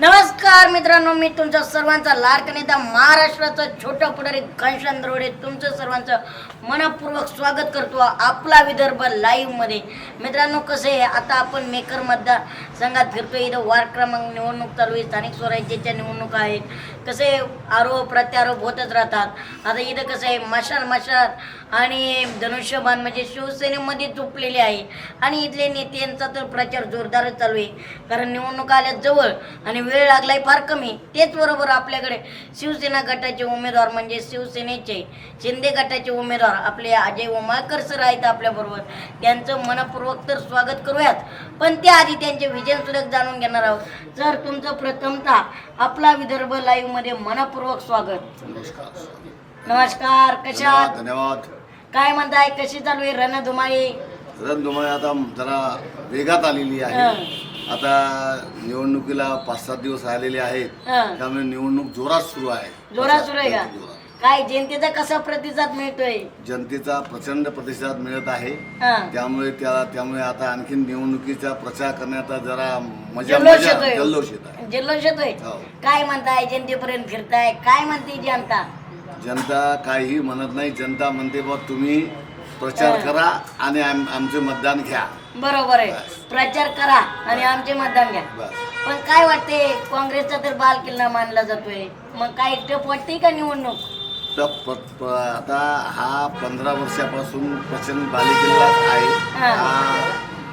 नमस्कार मित्रांनो मी तुमचा सर्वांचा लाडका नेता महाराष्ट्राचा छोटा पुढारी घनश्याम दरोडे. तुमचं सर्वांचं मनपूर्वक स्वागत करतो आपला विदर्भ लाईव्हमध्ये मित्रांनो कसं आहे आता आपण मेकर मतदार संघात फिरतो इथं वार्ड क्रमांक निवडणूक चालू आहे. स्थानिक स्वराज्याच्या निवडणुका आहेत. कसं आहे आरोप प्रत्यारोप होतच राहतात. आता इथं कसं आहे मशाल मशाल आणि धनुष्यबाण म्हणजे शिवसेनेमध्ये झोपलेले आहे. आणि इथले नेत्यांचा तर प्रचार जोरदारच चालू आहे. कारण निवडणूक आल्या जवळ आणि वेळ लागलाय फार कमी. तेच बरोबर आपल्याकडे शिवसेना गटाचे उमेदवार म्हणजे शिवसेनेचे शिंदे गटाचे उमेदवार आपले अजय उमाळकर सर आहेत आपल्याबरोबर. त्यांचं मनपूर्वक तर स्वागत करूयात. पण त्याआधी त्यांचे विजय सुलभ जाणून घेणार आहोत जर तुमचं प्रथमतः आपला विदर्भ लाईव्हमध्ये मनपूर्वक स्वागत नमस्कार कशा आहात? धन्यवाद काय म्हणताय कशी चालू आहे रणधुमाळी रणधुमाळी आता जरा वेगात आलेली आहे. आता निवडणुकीला पाच सात दिवस राहिलेले आहेत हं. त्यामुळे निवडणूक जोरात सुरू आहे जोरात सुरू आहे का जोरात. काय जनतेचा कसा प्रतिसाद मिळतोय? जनतेचा प्रचंड प्रतिसाद मिळत आहे. हा. त्यामुळे त्याला त्यामुळे आता आणखीन निवडणुकीचा प्रचार करण्यात जरा मजा जल्लोष मजा येतोय. जल्लोष येत आहे. जल्लोष येतोय? हो. काय म्हणताय जनतेपर्यंत फिरताय? काय म्हणते जनता? जनता काहीही म्हणत नाही. जनता म्हणते बा तुम्ही प्रचार. करा आणि आम- आमचे मतदान घ्या. बरोबर आहे. प्रचार करा आणि आमचे मतदान घ्या. बस. पण काय वाटते काँग्रेसचा तर बाल किल्ला मानला जातोय. मग काय टप वाटते का निवडणूक? प- प- आता हा पंधरा वर्षापासून प्रचंड बालेकिल्ला आहे. हा. हा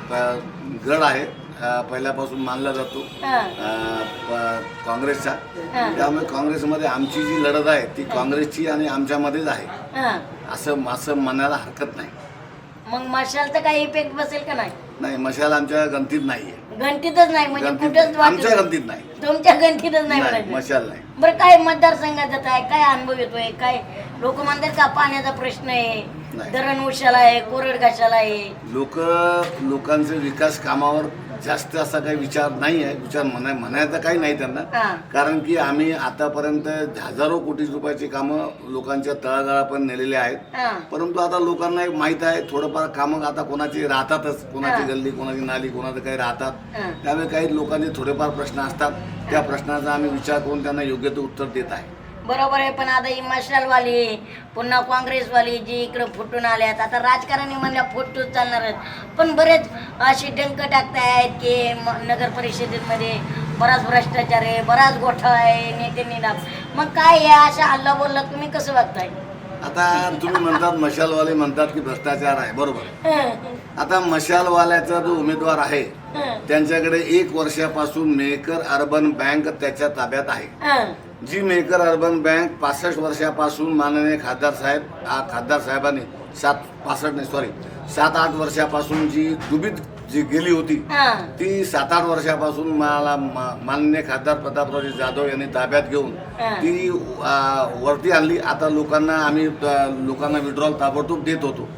प- गड आहे. हा पहिल्यापासून मानला जातो. हा. अ, प- काँग्रेसचा. हा. त्यामुळे काँग्रेसमध्ये आमची जी लढत आहे ती काँग्रेसची आणि आमच्यामध्येच आहे. हा. असं असं म्हणायला हरकत नाही. मग मशालचा काही इफेक्ट बसेल का नाही? नाही मशाल आमच्या गणतीत नाहीये. गणतीतच नाही म्हणजे गणतीत कुठंच नाही. आमच्या गणतीत नाही. तुमच्या गणतीतच नाही नाही म्हणायचं मशाल नाही. बरं काय मतदारसंघात आहे? काय अनुभव येतोय? काय लोक म्हणतात का पाण्याचा प्रश्न आहे? नाही. धरण उशाला आहे कोरड घाशाला आहे. लोक लोकांचे विकास कामावर जास्त असा काही विचार नाही आहे विचार म्हणा म्हणायचा काही नाही त्यांना. कारण की आम्ही आतापर्यंत हजारो कोटी रुपयाची कामं लोकांच्या तळागाळापर्यंत नेलेली आहेत. परंतु आता लोकांना एक माहीत आहे थोडंफार कामं आता कोणाची राहतातच कोणाची. गल्ली कोणाची नाली कोणाचं काही राहतात. त्यामुळे काही लोकांचे थोडेफार प्रश्न असतात त्या प्रश्नाचा आम्ही विचार करून त्यांना योग्य ते उत्तर देत आहे बरोबर आहे पण आता ही मशालवाली पुन्हा काँग्रेसवाली जी इकडं फुटून आल्यात आता राजकारणी म्हणल्या फुटूच चालणार आहेत. पण बरेच असे डंक टाकतायत की नगर परिषदेमध्ये बराच भ्रष्टाचार आहे बराच घोटाळा आहे नेत्यांनी लाभ मग काय या अशा हल्ला बोलला तुम्ही कसं वागताय? आता तुम्ही म्हणतात मशालवाले म्हणतात की भ्रष्टाचार आहे. बरोबर. आता मशालवाल्याचा जो उमेदवार आहे त्यांच्याकडे एक वर्षापासून मेकर अर्बन बँक त्याच्या ताब्यात आहे. जी मेकर अर्बन बँक पासष्ट वर्षापासून माननीय खासदार साहेब आ, खासदार साहेबांनी सात पासष्ट नाही सॉरी सात आठ वर्षापासून जी दुबीत जी गेली होती. ती सात आठ वर्षापासून मला माननीय खासदार प्रतापरावजी जाधव यांनी ताब्यात घेऊन. ती वरती आणली आता लोकांना आम्ही लोकांना विड्रॉल ताबडतोब देत होतो.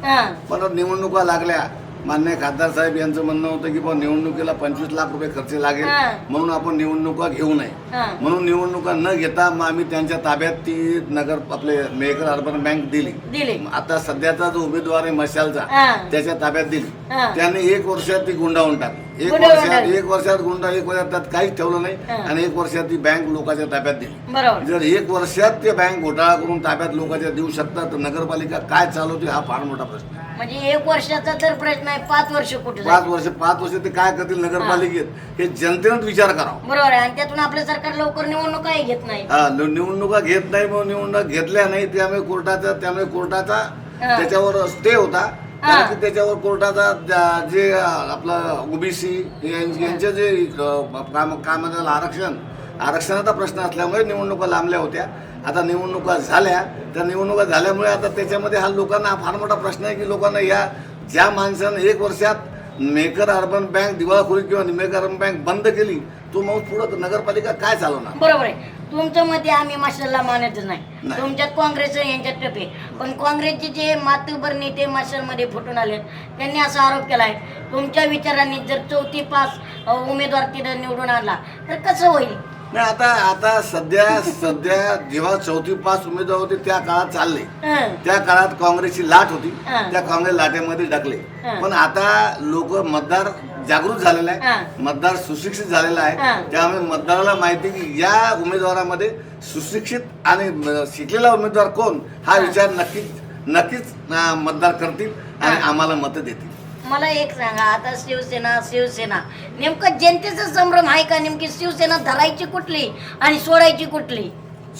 परत निवडणुका लागल्या मान्य खासदार साहेब यांचं म्हणणं होतं की बुवा निवडणुकीला पंचवीस लाख रुपये खर्च लागेल हा. म्हणून आपण निवडणुका घेऊ नये हा. म्हणून निवडणुका न घेता मग आम्ही त्यांच्या ताब्यात ती नगर आपले मेकर अर्बन बँक दिली दिली आता सध्याचा जो उमेदवार आहे मशालचा. त्याच्या ताब्यात दिली हा. त्याने एक वर्षात ती गुंडावून टाकली एक वर्षात टाकली. एक वर्षात गुंडा एक वर्षात त्यात काहीच ठेवलं नाही. आणि एक वर्षात ती बँक लोकांच्या ताब्यात दिली बरोबर जर एक वर्षात ते बँक घोटाळा करून ताब्यात लोकांच्या देऊ शकतात तर नगरपालिका काय चालवते हा फार मोठा प्रश्न आहे म्हणजे एक वर्षाचा तर प्रश्न आहे पाच वर्ष कुठे पाच वर्ष पाच वर्ष ते काय करतील नगरपालिकेत? हे. जनतेनंच विचार करावा. बरोबर आहे आणि त्यातून आपलं सरकार लवकर निवडणुकाही घेत नाही. हा नि- निवडणुका घेत नाही म्हणून निवडणुका घेतल्या नाही त्यामुळे कोर्टाचा त्यामुळे कोर्टाचा हा. त्याच्यावर स्टे होता. कारण की त्याच्यावर कोर्टाचा ज्या- जे आपलं ओबीसी यांचे जे अ, काम कामाचं आरक्षण आरक्षणाचा प्रश्न असल्यामुळे निवडणुका लांबल्या होत्या. आता निवडणुका झाल्या त्या निवडणुका झाल्यामुळे आता त्याच्यामध्ये हा लोकांना फार मोठा प्रश्न आहे की लोकांना या ज्या माणसानं एक वर्षात मेकर अर्बन बँक दिवाळखोरी किंवा मेकर अर्बन बँक बंद केली तो मग पुढं नगरपालिका काय चालवणार? बरोबर आहे. तुमच्या मध्ये आम्ही मशालला मानतच नाही. तुमच्यात काँग्रेस आहे, यांच्यात टपे पण काँग्रेसचे जे मातबर नेते मशालमध्ये फुटून आले त्यांनी असा आरोप केलाय तुमच्या विचारांनी जर चौथी पास उमेदवार तिथं निवडून आणला तर कसं होईल? नाही आता आता सध्या सध्या जेव्हा चौथी पास उमेदवार होते त्या काळात चालले हं. त्या काळात काँग्रेसची लाट होती हा. त्या काँग्रेस लाटेमध्ये टाकले हा. पण आता लोक मतदार जागृत झालेला हा. आहे मतदार सुशिक्षित झालेला आहे. त्यामुळे मतदाराला माहिती की या उमेदवारामध्ये सुशिक्षित आणि शिकलेला उमेदवार कोण हा. विचार नक्कीच नक्कीच अं, मतदार करतील आणि. आम्हाला मतं देतील मला एक सांगा आता शिवसेना शिवसेना. नेमकं जनतेचा संभ्रम आहे का नेमकी? शिवसेना धरायची कुठली आणि सोडायची कुठली?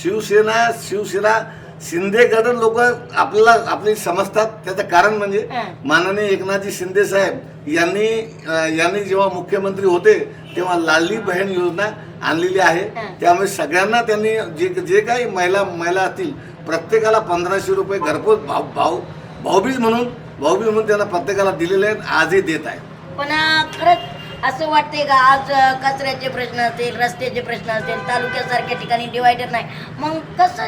शिवसेना शिवसेना शिंदे गट लोक आपल्याला आपली समजतात. त्याचं कारण म्हणजे. माननीय एकनाथजी शिंदे साहेब यांनी अं, यांनी जेव्हा मुख्यमंत्री होते तेव्हा लाडली बहीण योजना आणलेली आहे. त्यामुळे सगळ्यांना त्यांनी जे जे काही महिला महिला असतील प्रत्येकाला पंधराशे रुपये घरपोच भाव भाव भाऊबीज म्हणून भाऊबीज म्हणून त्यांना प्रत्येकाला दिलेले आहेत आजही देत आहेत. पण खरंच असं वाटतंय का आज अं, कचऱ्याचे प्रश्न असतील रस्त्याचे प्रश्न असतील तालुक्यासारख्या ठिकाणी डिवायडर नाही. मग कसं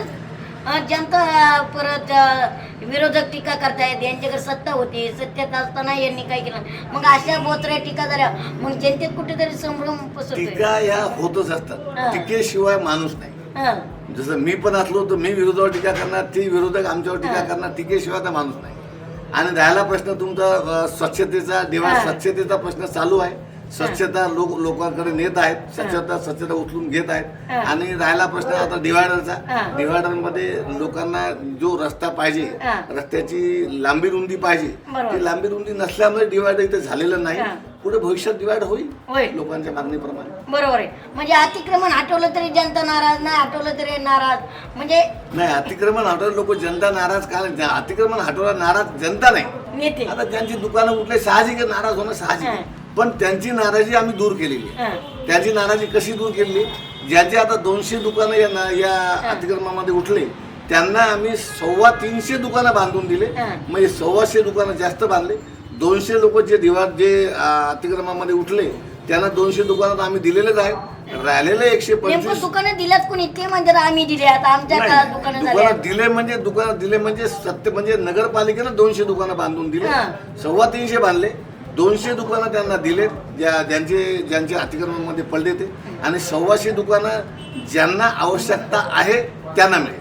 अं, जनता अं, परत अं, विरोधक टीका करतायत यांच्याकडे सत्ता होती सत्तेत असताना यांनी काय केलं? मग अशा बोचऱ्या टीका झाल्या मग जनतेत कुठेतरी संभ्रम पसरतोय. टीका या होतच हा. असतात टीकेशिवाय माणूस नाही. हं, जसं मी पण असलो तर मी विरोधावर टीका करणार ती विरोधक आमच्यावर टीका हा. करणार टीकेशिवाय तर माणूस नाही. आणि राहिला प्रश्न तुमचा स्वच्छतेचा दिवा. स्वच्छतेचा प्रश्न चालू आहे स्वच्छता लोक लोकांकडे नेत आहेत स्वच्छता स्वच्छता उचलून घेत आहेत. आणि राहिला प्रश्न आता डिवायडरचा हा. डिवायडरमध्ये लोकांना जो रस्ता पाहिजे. रस्त्याची लांबी रुंदी पाहिजे. ती लांबी रुंदी नसल्यामुळे डिवायडर इथे झालेलं नाही. पुढे भविष्यात डिवाइड होईल लोकांच्या मागणीप्रमाणे. बरोबर आहे. म्हणजे अतिक्रमण हटवलं तरी जनता नाराज नाही हटवलं तरी नाराज. म्हणजे नाही अतिक्रमण हटवलं लोक जनता नाराज का? अतिक्रमण हटवला नाराज जनता नाही. नेते आता त्यांची दुकानं कुठले साहजिक नाराज होणं साहजिक आहे. पण त्यांची नाराजी आम्ही दूर केलेली आहे. त्यांची नाराजी कशी दूर केली? ज्यांचे आता दोनशे दुकानं या ना- या अतिक्रमणामध्ये उठले त्यांना आम्ही सव्वा तीनशे दुकानं बांधून दिले. म्हणजे सव्वाशे दुकानं जास्त बांधले. दोनशे लोक जे दिवा जे अं, अतिक्रमणामध्ये उठले त्यांना दोनशे दुकानात आम्ही दिलेलेच आहेत. राहिलेले एकशे पंचवीस दुकानं दिल्यात कोणी? ते म्हणतात आम्ही दिले आता आमच्या काळात दुकानं झाले दुकानं दिले म्हणजे दुकानं दिले म्हणजे सत्य म्हणजे नगरपालिकेनं दोनशे दुकानं बांधून दिले. सव्वा तीनशे बांधले. दोनशे दुकानं त्यांना दिले ज्या ज्यांचे ज्यांचे अतिक्रमणामध्ये पडले ते. आणि सव्वाशे दुकानं ज्यांना आवश्यकता आहे त्यांना मिळेल.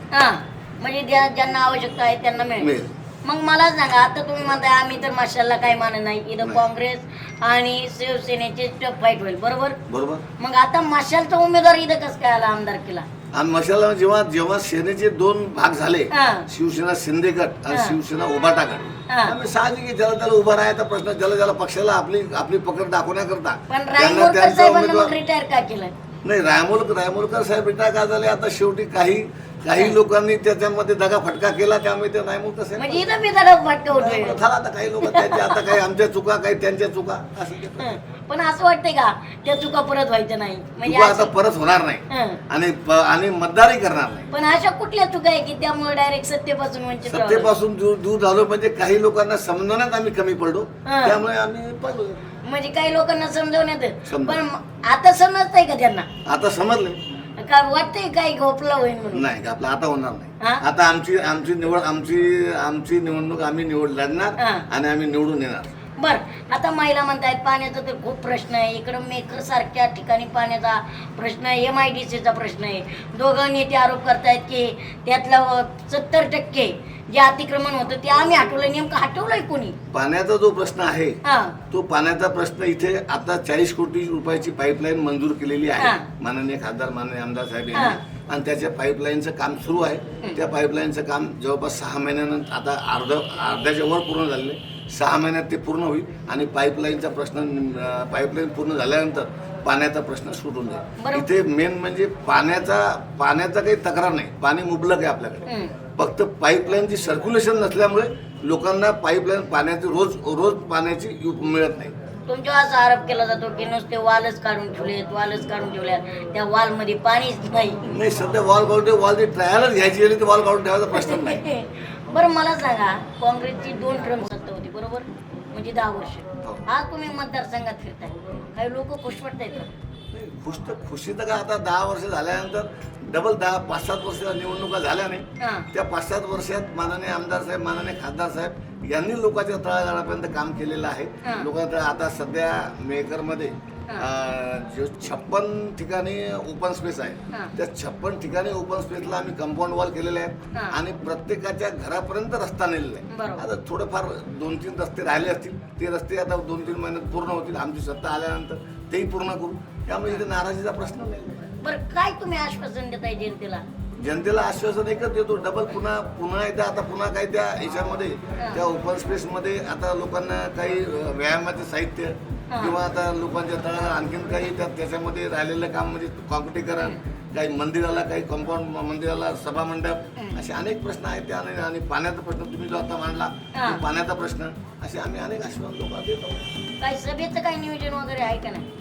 म्हणजे ज्या- ज्यांना आवश्यकता आहे त्यांना मिळेल. मिळेल. मग मला सांगा आता तुम्ही म्हणताय आम्ही तर माशाला काही मानत नाही इथं नाही. काँग्रेस आणि शिवसेनेचे फाईट होईल बरोबर बरोबर मग आता माशालचा उमेदवार इथं कसं काय आला आमदार केला आणि मशाला जेव्हा जेव्हा सेनेचे दोन भाग झाले हा. शिवसेना शिंदे गट आणि हा. शिवसेना उभाटा गट हा. आम्ही साहजिक आहे, ज्याला त्याला उभा राहायचा प्रश्न ज्याला ज्याला पक्षाला आपली आपली पकड दाखवण्याकरता पण रायमोरकर साहेबांना मग रिटायर का केलं नाही रायमोलकर रायमोलकर साहेब रिटायर का झाले आता शेवटी काही काही लोकांनी त्याच्यामध्ये दगा फटका केला त्यामुळे ते म्हणजे इथं जरा फटका होतोय झाला आता काही लोक त्यांच्या आता काही आमच्या चुका काही त्यांच्या चुका असं ते. पण असं वाटतंय का त्या चुका परत व्हायच्या नाही म्हणजे चुका आता अशी- परत होणार नाही हं. आणि प- आणि मतदारही करणार नाही पण अशा कुठल्या चुका आहे की त्यामुळे डायरेक्ट सत्तेपासून वंचित राहिलो? सत्तेपासून दूर दूर झालो म्हणजे काही लोकांना समजण्यात आम्ही कमी पडलो हा. त्यामुळे आम्ही पडलो म्हणजे काही लोकांना समजवण्यात समजव. पण आता समजतंय का त्यांना आता समजले का वाटतंय काही घोपलं होईल म्हणून? नाही आपलं आता होणार नाही. हा? आता आमची आमची निवड आमची आमची निवडणूक आम्ही निवड लढणार हा. आणि आम्ही निवडून येणार. बर आता महिला म्हणतायत पाण्याचा तर खूप प्रश्न आहे. इकडं मेकर सारख्या ठिकाणी पाण्याचा प्रश्न आहे एम आय डी सीचा प्रश्न आहे. दोघं नेते आरोप करतायत की त्यातलं सत्तर टक्के जे अतिक्रमण होतं ते आम्ही हटवलं नेमकं हटवलंय कोणी? पाण्याचा जो प्रश्न आहे हा. तो पाण्याचा प्रश्न इथे आता चाळीस कोटी रुपयाची पाईपलाईन मंजूर केलेली आहे हा. माननीय खासदार माननीय आमदार साहेब हा. यांनी. आणि त्याच्या पाईपलाईनचं काम सुरू आहे. त्या पाईपलाईनचं काम जवळपास सहा महिन्यानंतर आता अर्ध अर्ध्याच्या वर पूर्ण झालेलं आहे. सहा महिन्यात ते पूर्ण होईल आणि पाईपलाईनचा प्रश्न पाईपलाईन पूर्ण झाल्यानंतर पाण्याचा प्रश्न सुटून जाईल. इथे मेन म्हणजे पाण्याचा पाण्याचा काही तक्रार नाही. पाणी मुबलक आहे आपल्याकडे. हम्म. फक्त पाईपलाईनची सर्क्युलेशन नसल्यामुळे लोकांना पाईपलाईन पाण्याची रोज रोज पाण्याची मिळत नाही. तुमच्यावर असा आरोप केला जातो की नुसते वालच काढून ठेवलेत वालच काढून ठेवल्यात. त्या वाल मध्ये पाणीच नाही. नाही सध्या वॉल काढून वॉल ट्रायलच घ्यायची गेली तर वॉल काढून ठेवायचा प्रश्न नाही. बरं मला सांगा काँग्रेसची दोन टर्म सत्ता होती बरोबर? म्हणजे दहा वर्ष. हो. आज तुम्ही मतदारसंघात फिरताय. काही लोक खुश वाटतायत का? खुश तर खुशी तर का आता दहा वर्ष झाल्यानंतर डबल दहा पाच सात वर्ष निवडणुका झाल्या नाही. त्या पाच सात वर्षात माननीय आमदार साहेब माननीय खासदार साहेब यांनी लोकांच्या तळागाळापर्यंत काम केलेलं आहे. लोकांचं आता सध्या मेकरमध्ये जो छप्पन ठिकाणी ओपन स्पेस. आहे त्या छप्पन ठिकाणी ओपन स्पेसला आम्ही कंपाऊंड वॉल केलेले आहेत हा. आणि प्रत्येकाच्या घरापर्यंत रस्ता नेलेला आहे. आता थोडेफार दोन तीन रस्ते राहिले असतील ते रस्ते आता दोन तीन महिन्यात पूर्ण होतील आमची सत्ता आल्यानंतर तेही पूर्ण करू त्यामुळे इथे नाराजीचा प्रश्न नाही बरं काय तुम्ही आश्वासन देताय जनतेला? जनतेला आश्वासन एकच देतो डबल पुन्हा पुन्हा एकदा आता पुन्हा काही त्या याच्यामध्ये त्या ओपन स्पेसमध्ये आता लोकांना काही व्यायामाचे साहित्य. किंवा आता लोकांच्या तळाला आणखीन काही त्या त्याच्यामध्ये राहिलेलं काम म्हणजे कॉम्पिटीकरण काही मंदिराला काही कंपाऊंड मंदिराला सभा मंडप असे अनेक प्रश्न आहेत. त्या आणि आणि पाण्याचा प्रश्न तुम्ही जो आता मांडला पाण्याचा प्रश्न असे आम्ही अनेक आश्वासन लोकांना देतो. काय सभेचं काही नियोजन वगैरे आहे का नाही?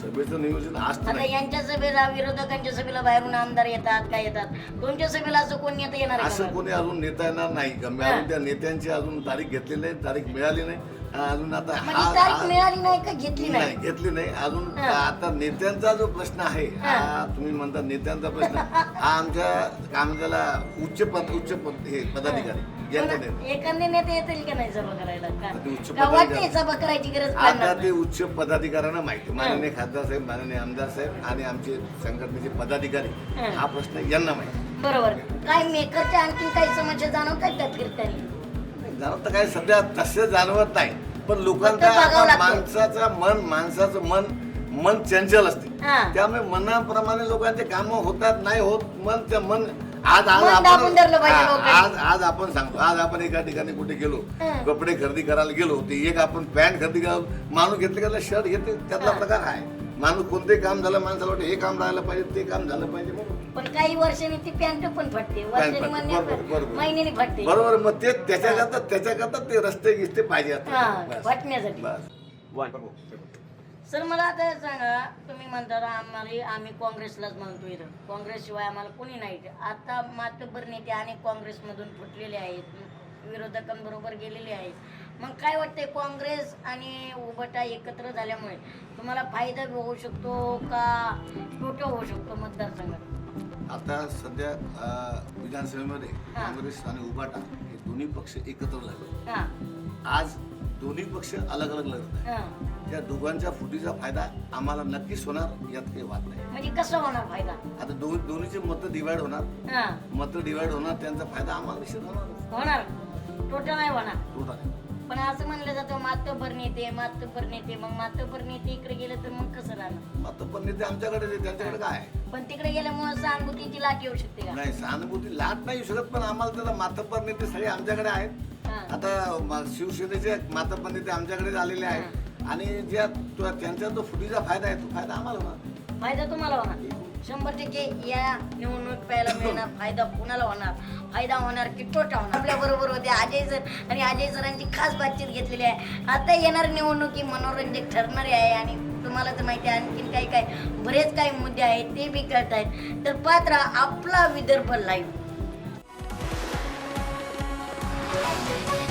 सभेचं नियोजन तर आता नाही. यांच्या सभेला विरोधकांच्या सभेला बाहेरून आमदार येतात काय येतात? तुमच्या सभेला असं कोण नेता येणार आहे असं का? कोणी अजून नेता येणार नाही. अजून त्या नेत्यांची अजून तारीख घेतलेली नाही तारीख मिळाली नाही. अजून आता म्हणजे तारीख मिळाली नाही का? घेतली नाही. नाही घेतली नाही. अजून हा. आता नेत्यांचा जो प्रश्न आहे हा. हा. तुम्ही म्हणता नेत्यांचा प्रश्न. हा आमच्या त्याला उच्च पद उच्च पद हे पदाधिकारी. नेता येतील का नाही करायला? उच्च का पदाधिकारी- वाटते सभा करायची गरज आता पडणार ते नाही? उच्च पदाधिकाऱ्यांना माहिती. माननीय खासदार साहेब माननीय आमदार साहेब आणि आमचे संघटनेचे पदाधिकारी हा. हा प्रश्न यांना माहिती. बरोबर. काय मेकरच्या आणखी काही समस्या जाणवत आहेत का कीर्तनी जाणवत तर काय सध्या तसं जाणवत नाही. पण लोकांचा फक्त बघावं आता लागतं. माणसाचं मन माणसाचं मन मन चंचल असते. हा. त्यामुळे मनाप्रमाणे लोकांचे कामं होतात नाही होत मन त्या मन आज आज मन दाबून धरलं आपण पाहिजे हा, लोकांनी. आज आज आपण सांगतो आज आपण एका ठिकाणी कुठे गेलो हा. कपडे खरेदी करायला गेलो ते एक आपण पॅन्ट खरेदी करायला माणूस घेतले का शर्ट घेते त्यातला. प्रकार आहे माणूस कोणतेही काम झालं माणसाला वाटतं हे काम राहायला पाहिजे ते काम झालं पाहिजे बरोबर पण काही वर्षांनी ती पॅन्ट पण फाटते वर्षांनी फाटते, म्हणणे बरोबर, बरोबर. महिन्यानी फाटते बरोबर मग ते त्याच्याकरता त्याच्याकरता ते रस्ते गिस्ते पाहिजे हा असतात. बस. फाटण्यासाठी बस सर मला आता सांगा तुम्ही म्हणता आम्हाला आम्ही काँग्रेसलाच म्हणतो इथं. काँग्रेसशिवाय आम्हाला कोणी नाही. आता मातबर नेते अनेक काँग्रेसमधून फुटलेले आहेत. विरोधकांबरोबर गेलेले आहेत. मग काय वाटतंय काँग्रेस आणि उभटा एकत्र झाल्यामुळे? तुम्हाला फायदा होऊ शकतो का तोटा होऊ शकतो मतदारसंघात? आता सध्या विधानसभेमध्ये हा. काँग्रेस आणि उभाटा हे दोन्ही पक्ष एकत्र झाले. हा. आज दोन्ही पक्ष अलग अलग लढत आहे त्या दोघांच्या फुटीचा फायदा आम्हाला नक्कीच होणार यात काही वाद नाही. म्हणजे कसा होणार फायदा? आता दोन दोन्हीचे मतं डिवाइड होणार. हा. मतं डिवाइड होणार त्यांचा फायदा आम्हाला निश्चित होणार. होणार. टोटल नाही होणार. तोटा नाही. पण असं म्हणलं जातं मातबर नेते मातबर नेते मग मातबर नेते इकडे गेले तर मग कसं राहणार? मतं पण नेते आमच्याकडे त्यांच्याकडे काय आहे? पण तिकडे गेल्यामुळे सहानुभूतीची लाट येऊ शकते का? नाही सहानुभूती लाट नाही येऊ शकत पण आम्हाला त्याला मातब्बर नेते सगळे आमच्याकडे आहेत. आता शिवसेनेचे मातब्बर नेते आमच्याकडे आलेले आहेत आणि ज्या त्यांचा जो फुटीचा फायदा आहे तो फायदा आम्हाला होणार. फायदा तुम्हाला होणार. शंभर टक्के या निवडणूक पाहायला मिळणार फायदा कुणाला होणार? फायदा होणार की तोटा होणार? आपल्या बरोबर होते अजय सर आणि अजय सरांची खास बातचीत घेतलेली आहे. आता येणार निवडणूक ही मनोरंजक ठरणारी आहे आणि तुम्हाला तर माहिती आहे आणखीन काही काय बरेच काही मुद्दे आहेत ते बी कळत आहेत तर पात्र आपला विदर्भ लाईव्ह Thank you.